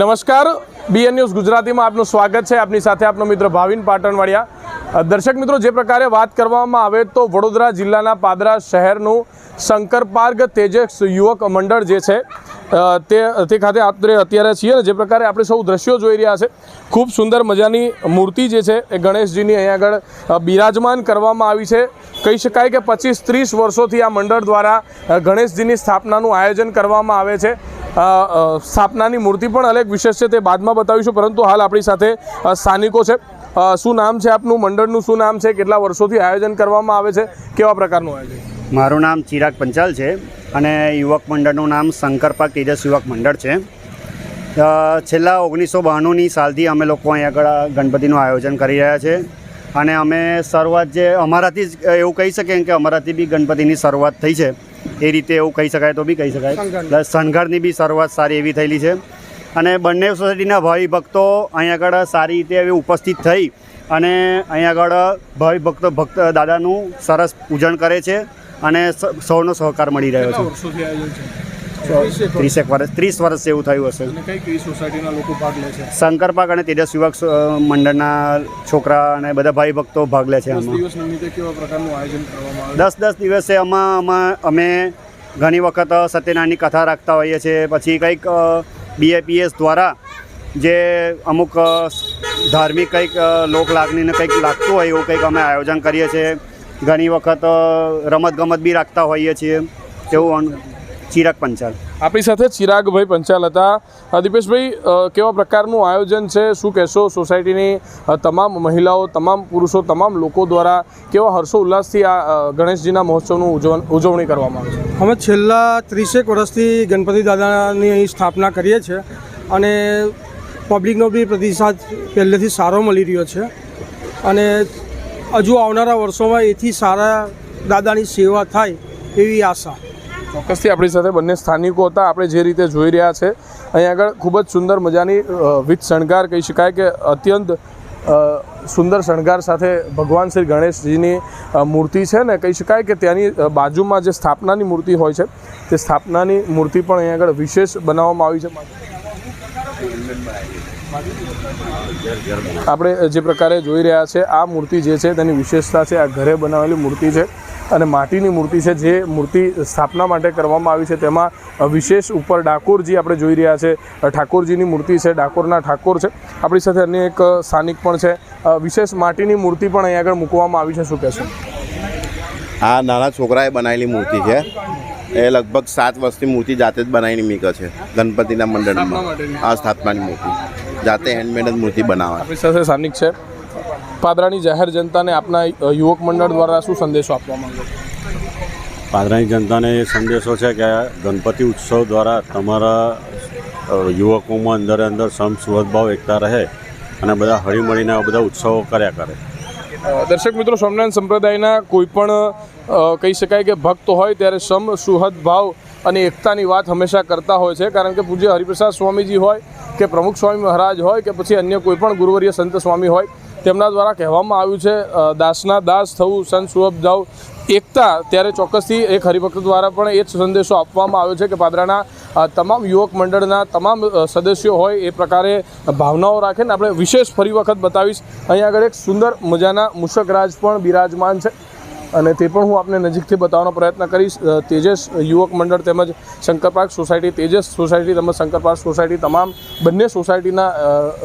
નમસ્કાર. BN news ગુજરાતીમાં આપનું સ્વાગત છે. આપની સાથે આપનો મિત્ર ભાવિન પાટણવાડિયા. દર્શક મિત્રો, જે પ્રકારે વાત કરવામાં આવે તો વડોદરા જિલ્લાના પાદરા શહેરનું શંકર પાર્ક તેજસ યુવક મંડળ જે છે તે તે ખાતે આપણે અત્યારે છીએ ને જે પ્રકારે આપણે સૌ દ્રશ્યો જોઈ રહ્યા છે, ખૂબ સુંદર મજાની મૂર્તિ જે છે એ ગણેશજીની અહીંયા આગળ બિરાજમાન કરવામાં આવી છે. કહી શકાય કે પચીસ ત્રીસ વર્ષોથી આ મંડળ દ્વારા ગણેશજીની સ્થાપનાનું આયોજન કરવામાં આવે છે. સ્થાપનાની મૂર્તિ પણ અલગ વિશેષ છે તે બાદમાં બતાવીશું, પરંતુ હાલ આપણી સાથે સ્થાનિકો છે. શું નામ છે આપનું? મંડળનું શું નામ છે? કેટલા વર્ષોથી આયોજન કરવામાં આવે છે? કેવા પ્રકારનું આયોજન? મારું નામ ચિરાગ પંચાલ છે અને યુવક મંડળનું નામ શંકરપાક તેજસ યુવક મંડળ છે. છેલ્લા ઓગણીસો બાણુંની સાલથી અમે લોકો અહીં આગળ ગણપતિનું આયોજન કરી રહ્યા છે. અને અમે શરૂઆત જે, અમારાથી જ એવું કહી શકીએ કે અમારાથી બી ગણપતિની શરૂઆત થઈ છે. એ રીતે એવું કહી શકાય તો બી કહી શકાય. પ્લસ શણગારની બી શરૂઆત સારી એવી થયેલી છે. અને બંને સોસાયટીના ભાવિ ભક્તો અહીં આગળ સારી રીતે એવી ઉપસ્થિત થઈ અને અહીં આગળ ભાવિ ભક્તો ભક્ત દાદાનું સરસ પૂજન કરે છે અને સૌનો સહકાર મળી રહ્યો છે? ત્રીસેક વર્ષ ત્રીસ વર્ષ જેવું થયું હશે. કઈ કઈ સોસાયટીના લોકો ભાગ લે છે? શંકર અને તેજસ યુવક મંડળના છોકરા અને બધા ભાઈ ભક્તો ભાગ લે છે દસ આમાં. દસ દસ દિવસે આમાં અમે ઘણી વખત સત્યનારાયણની કથા રાખતા હોઈએ છીએ. પછી કંઈક બીએપીએસ દ્વારા જે અમુક ધાર્મિક કંઈક લોક લાગણીને કંઈક લાગતું હોય એવું કંઈક અમે આયોજન કરીએ છીએ. ઘણી વખત રમતગમત બી રાખતા હોઈએ છીએ. એવું અન- ચિરાગ પંચાલ. આપણી સાથે ચિરાગભાઈ પંચાલ હતા. દિપેશભાઈ કેવા પ્રકારનું આયોજન છે? શું કહેશો? સોસાયટીની તમામ મહિલાઓ તમામ પુરુષો તમામ લોકો દ્વારા કેવા હર્ષો ઉલ્લાસથી આ ગણેશજીના મહોત્સવનું ઉજવણી કરવામાં આવે છે? અમે છેલ્લા ત્રીસેક વર્ષથી ગણપતિ દાદાની અહીં સ્થાપના કરીએ છીએ અને પબ્લિકનો બી પ્રતિસાદ પહેલેથી સારો મળી રહ્યો છે. અને હજુ આવનારા વર્ષોમાં એથી સારા દાદાની સેવા થાય એવી આશા. ચોક્કસથી આપણી સાથે બંને સ્થાનિકો હતા. આપણે જે રીતે જોઈ રહ્યા છે, અહીં આગળ ખૂબ જ સુંદર મજાની વિથ શણગાર કહી શકાય કે અત્યંત સુંદર શણગાર સાથે ભગવાન શ્રી ગણેશજીની મૂર્તિ છે ને, કહી શકાય કે ત્યાંની બાજુમાં જે સ્થાપનાની મૂર્તિ હોય છે, તે સ્થાપનાની મૂર્તિ પણ અહીં આગળ વિશેષ બનાવવામાં આવી છે. આપણે જે પ્રકારે જોઈ રહ્યા છે, આ મૂર્તિ જે છે તેની વિશેષતા છે, આ ઘરે બનાવેલી મૂર્તિ છે અને માટીની મૂર્તિ છે જે મૂર્તિ સ્થાપના માટે કરવામાં આવી છે. તેમાં વિશેષ ઉપર ડાકોરજી આપણે જોઈ રહ્યા છે. ઠાકોરજીની મૂર્તિ છે, ડાકોરના ઠાકોર છે. આપણી સાથે અન્ય એક સ્થાનિક પણ છે. વિશેષ માટીની મૂર્તિ પણ અહીં આગળ મૂકવામાં આવી છે. શું કહેશો? આ નાના છોકરાએ બનાવેલી મૂર્તિ છે. એ લગભગ સાત વર્ષની મૂર્તિ જાતે જ બનાવીને મીકે છે. ગણપતિના મંડળમાં. આ સ્થાપનાની મૂર્તિ. જાતે હેન્ડમેડ જ મૂર્તિ બનાવે. આપણી સાથે સ્થાનિક છે. પાદરાની જાહેર જનતાને આપના યુવક મંડળ દ્વારા શું સંદેશો આપવા માંગો પાદરાની જનતાને એ સંદેશો છે કે ગણપતિ ઉત્સવ દ્વારા તમારા યુવકોમાં અંદર અંદર સમ સુહદભાવ એકતા રહે અને બધા હળીમળીને બધા ઉત્સવો કર્યા કરે. દર્શક મિત્રો સ્વામિનારાયણ સંપ્રદાયના કોઈ પણ અ, કહી શકાય કે ભક્ત હોય ત્યારે સમ, સુહદ ભાવ અને એકતાની વાત હંમેશા કરતા હોય છે. કારણ કે પૂજ્ય હરિપ્રસાદ સ્વામીજી હોય કે પ્રમુખ સ્વામી મહારાજ હોય કે પછી અન્ય કોઈપણ ગુરુવર્ય સંત સ્વામી હોય, તેમના દ્વારા કહેવામાં આવ્યું છે દાસના દાસ થવું, સંત સુહબ જાવ, એકતા ત્યારે ચોક્કસથી એક હરિભક્ત દ્વારા પણ એ જ સંદેશો આપવામાં આવ્યો છે કે પાદરાના તમામ યુવક મંડળના તમામ સદસ્યો હોય એ પ્રકારે ભાવનાઓ રાખે ને આપણે વિશેષ ફરી વખત બતાવીશ. અહીંયા આગળ એક સુંદર મજાના મુશકરાજ પણ બિરાજમાન છે. અને તે પણ હું આપને નજીકથી બતાવવાનો પ્રયત્ન કરીશ. તેજસ યુવક મંડળ તેમજ Shankar park society, Tejas society તેમજ શંકર પાર્ક સોસાયટી તમામ બંને સોસાયટીના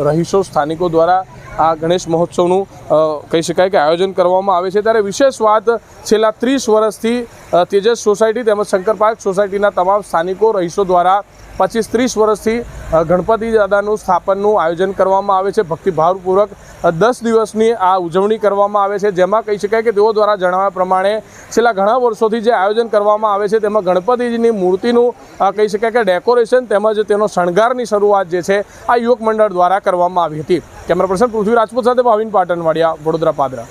રહીશો સ્થાનિકો દ્વારા આ ગણેશ મહોત્સવનું કહી શકાય કે આયોજન કરવામાં આવે છે. ત્યારે વિશેષ વાત છેલ્લા ત્રીસ વર્ષથી તેજસ સોસાયટી તેમજ શંકર પાર્ક સોસાયટીના તમામ સ્થાનિકો, રહીશો દ્વારા પચીસ ત્રીસ વર્ષથી ગણપતિ દાદાનું સ્થાપનનું આયોજન કરવામાં આવે છે. ભક્તિભાવપૂર્વક દસ દિવસની આ ઉજવણી કરવામાં આવે છે. જેમાં કહી શકાય કે તેઓ દ્વારા જણાવ્યા પ્રમાણે છેલ્લા ઘણા વર્ષોથી જે આયોજન કરવામાં આવે છે, તેમાં ગણપતિજીની મૂર્તિનું કહી શકાય કે ડેકોરેશન તેમજ તેનો શણગારની શરૂઆત જે છે, આ યુવક મંડળ દ્વારા કરવામાં આવી હતી. કેમેરા પર્સન પૃથ્વી રાજપૂત સાથે ભાવિન પાટણવાડિયા વડોદરા, પાદરા.